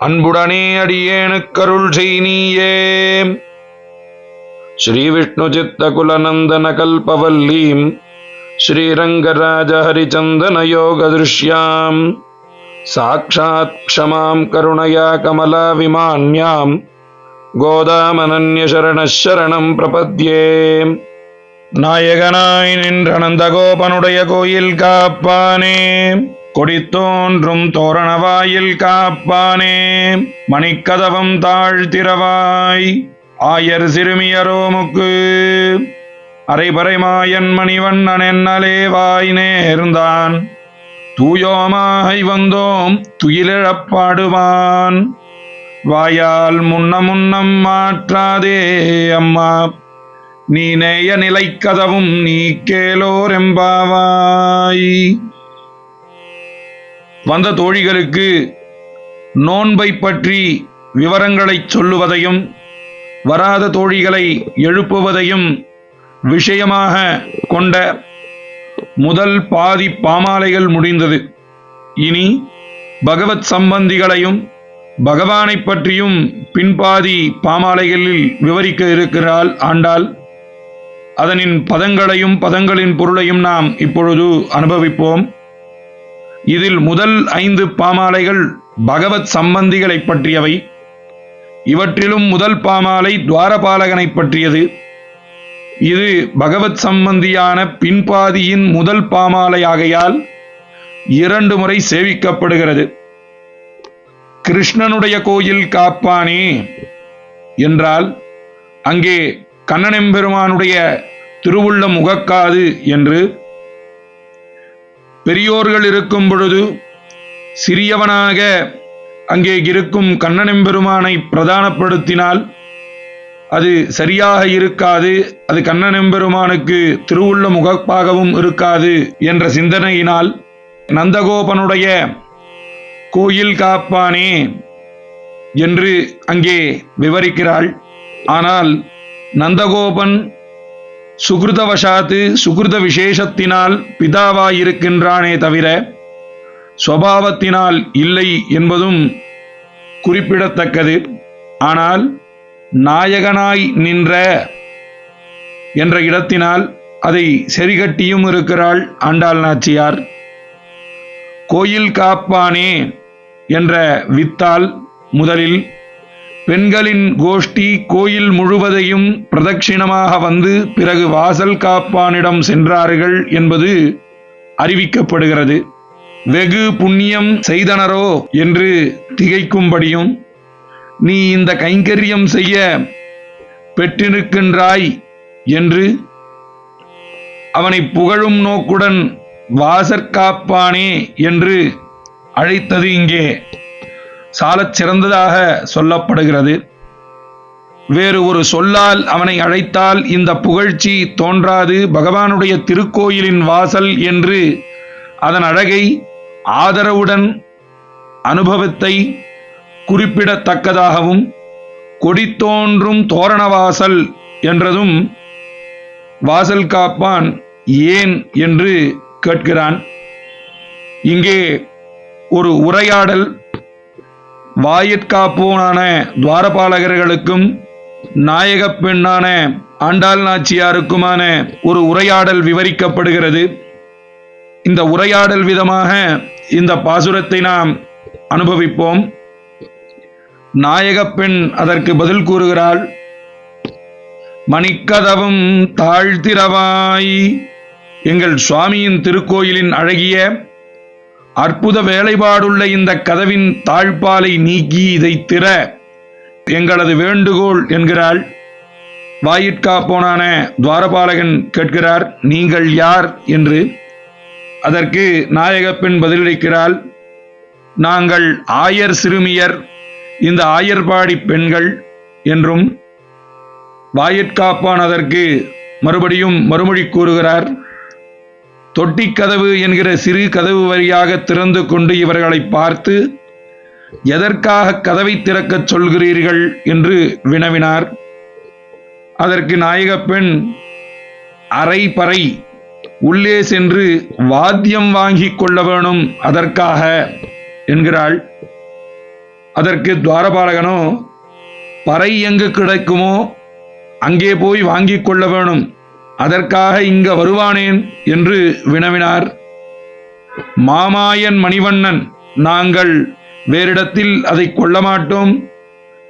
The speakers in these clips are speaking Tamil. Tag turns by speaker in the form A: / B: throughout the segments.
A: அன்புடனே அடியேனுக்கருள் செய் நீயே ஸ்ரீ விஷ்ணு சித்த குலநந்தன கல்பவல்லீம் ஸ்ரீரங்கராஜ ஹரிச்சந்தன யோக திருஷ்யாம். சாட்சாத் க்ஷமாம் கருணையா கமலா விமான்யாம் கோதாமனன்யசரணம் பிரபத்யே நாயகனாய் நின்ற நந்தகோபனுடைய கோயில் காப்பானே கொடித்தோன்றும் தோரணவாயில் காப்பானே மணிக்கதவம் தாழ்த்திரவாய் ஆயர் சிறுமியரோமுக்கு. அரைபறைமாயன் மணிவண்ணன் என்னலே வாய் நேர்ந்தான். தூயோமாய் வந்தோம் துயிலிழப்பாடுவான். வாயால் முன்ன முன்னம் மாற்றாதே அம்மா. நீ நேய நிலைக்கதவும் நீ கேலோரெம்பாவாய் எம்பாவாய் வந்த தோழிகளுக்கு நோன்பை பற்றி விவரங்களைச் சொல்லுவதையும் வராத தோழிகளை எழுப்புவதையும் விஷயமாக கொண்ட முதல் பாதி பாமாலைகள் முடிந்தது. இனி பகவத் சம்பந்திகளையும் பகவானைப் பற்றியும் பின்பாதி பாமாலைகளில் விவரிக்க இருக்கிறாள் ஆண்டாள். அதனின் பதங்களையும் பதங்களின் பொருளையும் நாம் இப்பொழுது அனுபவிப்போம். இதில் முதல் ஐந்து பாமாலைகள் பகவத் சம்பந்திகளைப் பற்றியவை. இவற்றிலும் முதல் பாமாலை துவாரபாலகனைப் பற்றியது. இது பகவத் சம்பந்தியான பின்பாதியின் முதல் பாமாலை ஆகையால் இரண்டு முறை சேவிக்கப்படுகிறது. கிருஷ்ணனுடைய கோயில் காப்பானே என்றால் அங்கே கண்ணனெம்பெருமானுடைய திருவுள்ள முகக்காது என்று பெரியோர்கள் இருக்கும் பொழுது சிறியவனாக அங்கே இருக்கும் கண்ணனெம்பெருமானை பிரதானப்படுத்தினால் அது சரியாக இருக்காது. அது கண்ணனெம்பெருமானுக்கு திருவுள்ள முகப்பாகவும் இருக்காது என்ற சிந்தனையினால் நந்தகோபனுடைய கோயில் காப்பானே என்று அங்கே விவரிக்கிறாள். ஆனால் நந்தகோபன் சுகிருதவசாத்து சுகிருத விசேஷத்தினால் பிதாவாயிருக்கின்றானே தவிர சுவாவத்தினால் இல்லை என்பதும் குறிப்பிடத்தக்கது. ஆனால் நாயகனாய் நின்ற என்ற இடத்தினால் அதை சரிகட்டியும் இருக்கிறாள் ஆண்டாள் நாச்சியார். கோயில் காப்பானே என்ற வித்தால் முதலில் பெண்களின் கோஷ்டி கோயில் முழுவதையும் பிரதட்சிணமாக வந்து பிறகு வாசல் காப்பானிடம் சென்றார்கள் என்பது அறிவிக்கப்படுகிறது. வெகு புண்ணியம் செய்தனரோ என்று திகைக்கும்படியும் நீ இந்த கைங்கரியம் செய்ய பெற்றிருக்கின்றாய் என்று அவனை புகழும் நோக்குடன் வாசற்காப்பானே என்று அழைத்தது இங்கே. சாலச் சிறந்ததாக சொல்லப்படுகிறது. வேறு ஒரு சொல்லால் அவனை அழைத்தால் இந்த புகழ்ச்சி தோன்றாது. பகவானுடைய திருக்கோயிலின் வாசல் என்று அதன் அழகை ஆதரவுடன் அனுபவத்தை குறிப்பிடத்தக்கதாகவும் கொடித்தோன்றும் தோரணவாசல் என்றதும் வாசல் காப்பான் ஏன் என்று கேட்கிறான். இங்கே ஒரு உரையாடல் வாயிற்காப்பூனான துவாரபாலகர்களுக்கும் நாயகப் பெண்ணான ஆண்டாள் நாச்சியாருக்குமான ஒரு உரையாடல் விவரிக்கப்படுகிறது. இந்த உரையாடல் விதமாக இந்த பாசுரத்தை நாம் அனுபவிப்போம். நாயகப் பெண் அதற்கு பதில் கூறுகிறாள் மணிக்கதவும் தாழ்த்திரவாய். எங்கள் சுவாமியின் திருக்கோயிலின் அழகிய அற்புத வேலைப்பாடுள்ள இந்த கதவின் தாழ்பாலை நீக்கி இதை திற. எங்களது வேண்டுகோள் என்கிறாள். வாயிற்காப்போனான துவாரபாலகன் கேட்கிறார் நீங்கள் யார்? என்று. அதற்கு நாயகப்பெண் பதிலளிக்கிறாள் நாங்கள் ஆயர் சிறுமியர் இந்த ஆயர்பாடி பெண்கள் என்றும். வாயிற்காப்பான் அதற்கு மறுபடியும் மறுமொழி கூறுகிறார் தொட்டிக்கதவு என்கிற சிறு கதவு வழியாக திறந்து கொண்டு இவர்களை பார்த்து எதற்காக கதவை திறக்கச் சொல்கிறீர்கள்? என்று வினவினார். அதற்கு நாயகப்பெண் அரை பறை உள்ளே சென்று வாத்தியம் வாங்கி கொள்ள வேணும் அதற்காக என்கிறாள். அதற்கு துவாரபாலகனோ பறை எங்கு கிடைக்குமோ அங்கே போய் வாங்கிக் கொள்ள வேணும். அதற்காக இங்க வருவானேன் என்று வினவினார். மாமாயன் மணிவண்ணன் நாங்கள் வேறிடத்தில் அதை கொள்ள மாட்டோம்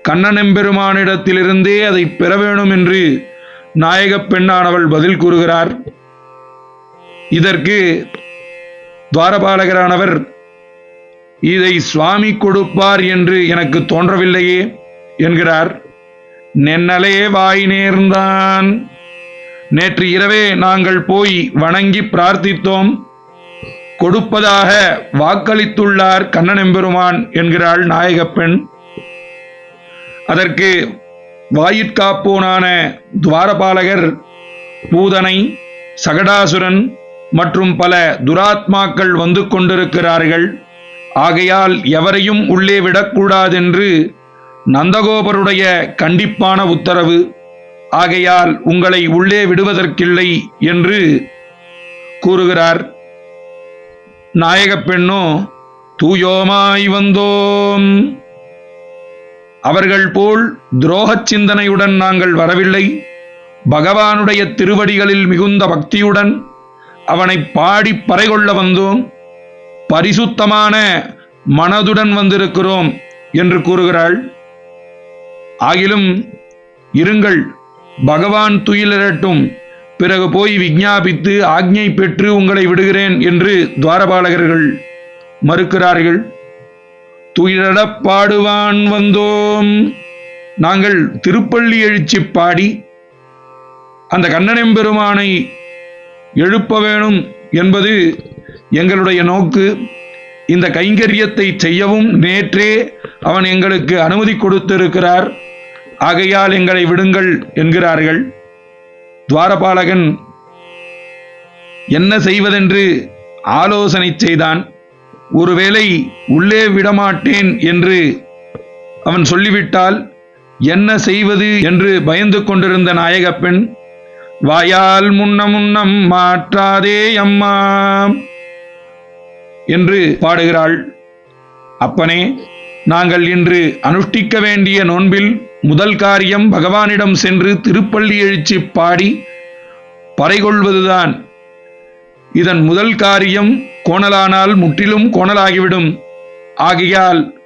A: கண்ணனெம்பெருமானிடத்திலிருந்தே அதை பெற வேணும் என்று நாயகப் பெண்ணானவள் பதில் கூறுகிறார். இதற்கு துவாரபாலகரானவர் இதை சுவாமி கொடுப்பார் என்று எனக்கு தோன்றவில்லையே என்கிறார். நென்னலே வாய் நேர்ந்தான். நேற்று இரவே நாங்கள் போய் வணங்கி பிரார்த்தித்தோம். கொடுப்பதாக வாக்களித்துள்ளார் கண்ணனெம்பெருமான் என்கிறாள் நாயகப்பெண். அதற்கு வாயிற்காப்போனான துவாரபாலகர் பூதனை சகடாசுரன் மற்றும் பல துராத்மாக்கள் வந்து கொண்டிருக்கிறார்கள். ஆகையால் எவரையும் உள்ளே விடக்கூடாதென்று நந்தகோபருடைய கண்டிப்பான உத்தரவு. ஆகையால் உங்களை உள்ளே விடுவதற்கில்லை என்று கூறுகிறார். நாயகப் பெண்ணோ தூயோமாய் வந்தோம். அவர்கள் போல் துரோகச் சிந்தனையுடன் நாங்கள் வரவில்லை. பகவானுடைய திருவடிகளில் மிகுந்த பக்தியுடன் அவனை பாடி பறைகொள்ள வந்தோம். பரிசுத்தமான மனதுடன் வந்திருக்கிறோம் என்று கூறுகிறாள். ஆகிலும் இருங்கள் பகவான் துயிலரட்டும் பிறகு போய் விஞ்ஞாபித்து ஆக்ஞை பெற்று உங்களை விடுகிறேன் என்று துவாரபாலகர்கள் மறுக்கிறார்கள். துயிலடப் பாடுவான் வந்தோம். நாங்கள் திருப்பள்ளி எழுச்சி பாடி அந்த கண்ணனெம்பெருமானை எழுப்ப வேணும் என்பது எங்களுடைய நோக்கு. இந்த கைங்கரியத்தை செய்யவும் நேற்றே அவன் எங்களுக்கு அனுமதி கொடுத்திருக்கிறார். ஆகையால் எங்களை விடுங்கள் என்கிறார்கள். துவாரபாலகன் என்ன செய்வதென்று ஆலோசனை செய்தான். ஒருவேளை உள்ளே விடமாட்டேன் என்று அவன் சொல்லிவிட்டால் என்ன செய்வது என்று பயந்து கொண்டிருந்த நாயகப்பெண் வாயால் முன்ன முன்னம் மாற்றாதே அம்மா என்று பாடுகிறாள். அப்பனே நாங்கள் இன்று அனுஷ்டிக்க வேண்டிய நோன்பில் முதல் காரியம் பகவானிடம் சென்று திருப்பள்ளி எழுச்சி பாடி பறைகொள்வதுதான். இதன் முதல் காரியம் கோணலானால் முற்றிலும் கோணலாகிவிடும். ஆகையால்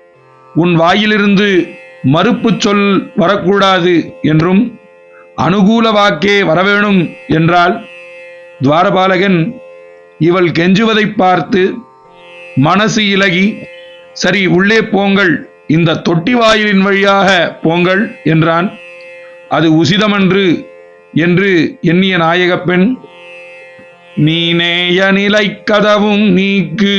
A: உன் வாயிலிருந்து மறுப்புச் சொல் வரக்கூடாது என்றும் அனுகூல வாக்கே வரவேணும் என்றால் துவாரபாலகன் இவள் கெஞ்சுவதைப் பார்த்து மனசு இலகி சரி உள்ளே போங்கள். இந்த தொட்டி வாயிலின் வழியாக போங்கள் என்றான். அது உசிதமன்று என்று எண்ணிய நாயகப் பெண் நீனேய நிலை கதவும் நீக்கு.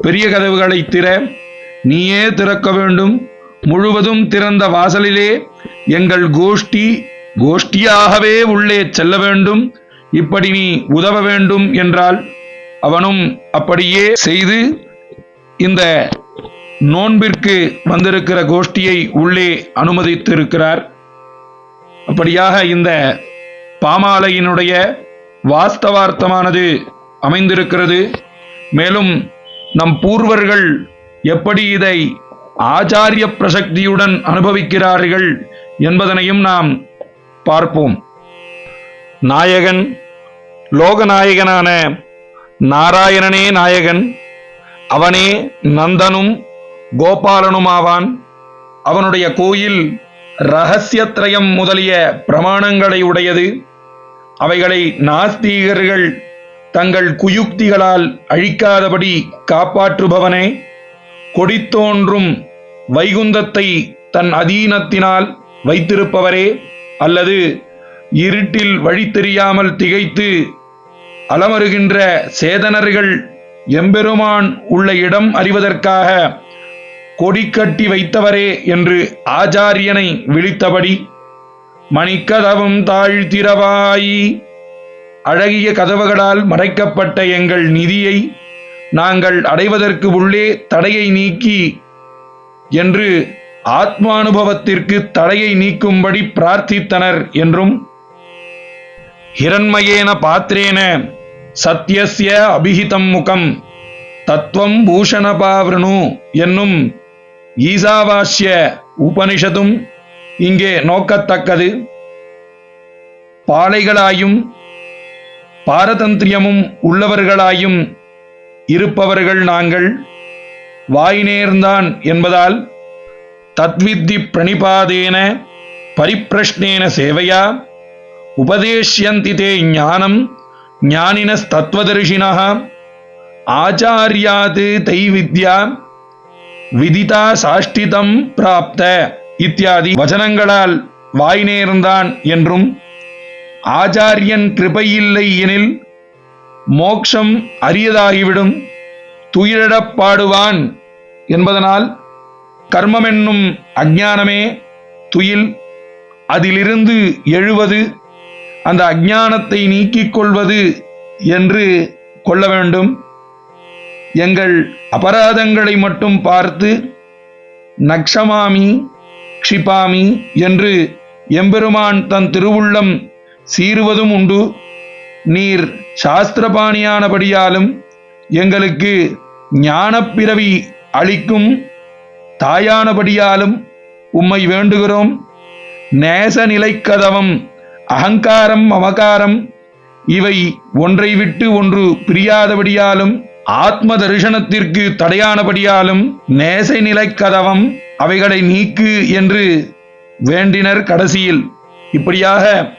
A: பெரிய கதவுகளை திற. நீயே திறக்க வேண்டும். முழுவதும் திறந்த வாசலிலே எங்கள் கோஷ்டி கோஷ்டியாகவே உள்ளே செல்ல வேண்டும். இப்படி நீ உதவ வேண்டும் என்றால் அவனும் அப்படியே செய்து இந்த நோன்பிற்கு வந்திருக்கிற கோஷ்டியை உள்ளே அனுமதித்திருக்கிறார். அப்படியாக இந்த பாமாலையினுடைய வாஸ்தவார்த்தமானது அமைந்திருக்கிறது. மேலும் நம் பூர்வர்கள் எப்படி இதை ஆச்சாரிய பிரசக்தியுடன் அனுபவிக்கிறார்கள் என்பதனையும் நாம் பார்ப்போம். நாயகன் லோகநாயகனான நாராயணனே நாயகன் அவனே நந்தனும் கோபாலனுமாவான். அவனுடைய கோயில் ரகசியத்ரயம் முதலிய பிரமாணங்களை உடையது. அவைகளை நாஸ்தீகர்கள் தங்கள் குயுக்திகளால் அழிக்காதபடி காப்பாற்றுபவனே. கொடித்தோன்றும் வைகுந்தத்தை தன் அதீனத்தினால் வைத்திருப்பவரே. அல்லது இருட்டில் வழி தெரியாமல் திகைத்து அலமருகின்ற சேதனர்கள் எம்பெருமான் உள்ள இடம் அறிவதற்காக கொடிக்கட்டி வைத்தவரே என்று ஆச்சாரியனை விழித்தபடி மணிக்கதவும் தாழ்த்திரவாயி. அழகிய கதவுகளால் மறைக்கப்பட்ட எங்கள் நிதியை நாங்கள் அடைவதற்கு உள்ளே தடையை நீக்கி என்று ஆத்மானுபவத்திற்கு தடையை நீக்கும்படி பிரார்த்தித்தனர் என்றும் ஹிரண்மயேன பாத்திரேன சத்யஸ்ய அபிஹிதம் முகம் தத்துவம் பூஷணபாவிருணு என்னும் ஈசாவாஸ்ய உபனிஷதும் இங்கே நோக்கத்தக்கது. பாலைகளாயும் பாரதந்திரியமும் உள்ளவர்களாயும் இருப்பவர்கள் நாங்கள் வாய் நேர்ந்தான் என்பதால் தத்வித்தி பிரணிபாதேன பரிப்பிரஷ்னேன சேவையா உபதேஷ்யந்தி தே ஞானம் ஞானினஸ்தத்வதர்ஷினः ஆச்சாரியாத் தை வித்யா விதிதா சாஷ்டிதம் பிராப்த இத்தியாதி வச்சனங்களால் வாய் நேர்ந்தான் என்றும் ஆச்சாரியன் கிருபையில்லை எனில் மோக்ஷம் அரியதாகிவிடும் துயிலிடப் பாடுவான் என்பதனால் கர்மமென்னும் அஜானமே துயில் அதிலிருந்து எழுவது அந்த அஜானத்தை நீக்கிக் கொள்வது என்று கொள்ள வேண்டும். எங்கள் அபராதங்களை மட்டும் பார்த்து நக்ஷமாமி க்ஷிபாமி என்று எம்பெருமான் தன் திருவுள்ளம் சீறுவதும் உண்டு. நீர் சாஸ்திரபாணியானபடியாலும் எங்களுக்கு ஞானப்பிறவி அளிக்கும் தாயானபடியாலும் உம்மை வேண்டுகிறோம். நேச நிலைக்கதவம் அகங்காரம் மமகாரம் இவை ஒன்றை விட்டு ஒன்று பிரியாதபடியாலும் ஆத்ம தரிசனத்திற்கு தடையானபடியாலும் நேசை கதவம் அவைகளை நீக்கு என்று வேண்டினர் கடைசியில். இப்படியாக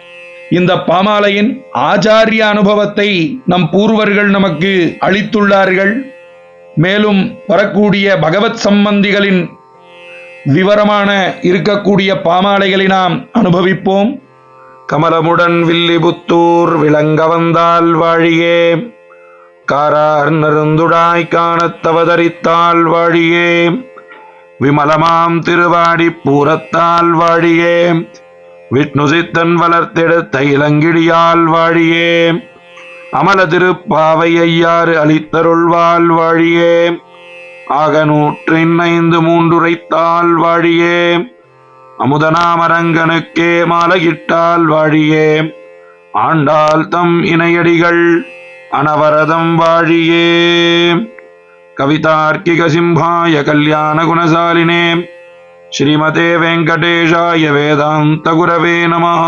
A: இந்த பாமாலையின் ஆச்சாரிய அனுபவத்தை நம் பூர்வர்கள் நமக்கு அளித்துள்ளார்கள். மேலும் வரக்கூடிய பகவத் சம்பந்திகளின் விவரமான இருக்கக்கூடிய பாமாலைகளை நாம் அனுபவிப்போம். கமலமுடன் வில்லிபுத்தூர் விளங்க வந்தால் வாழியே காரார் நருந்துடாய் காணத்தவதரித்தால் வாழியே. விமலமாம் திருவாடி பூரத்தால் வாழியே. விஷ்ணு சித்தன் வளர்த்தெடுத்த இளங்கிடியால் வாழியே. அமல திருப்பாவை ஐயாறு அளித்தருள்வாள் வாழியே. ஆக நூற்றின் ஐந்து மூன்றுரைத்தாள் வாழியே. அமுதனாமரங்கனுக்கே மாலையிட்டால் வாழியே. ஆண்டாள் தம் இணையடிகள் அனவரதம் வாழியே கவிதார்க்கிக சிம்ஹாய கல்யாண குணசாலினே ஸ்ரீமதே வெங்கடேஷாய வேதாந்த குரவே நமः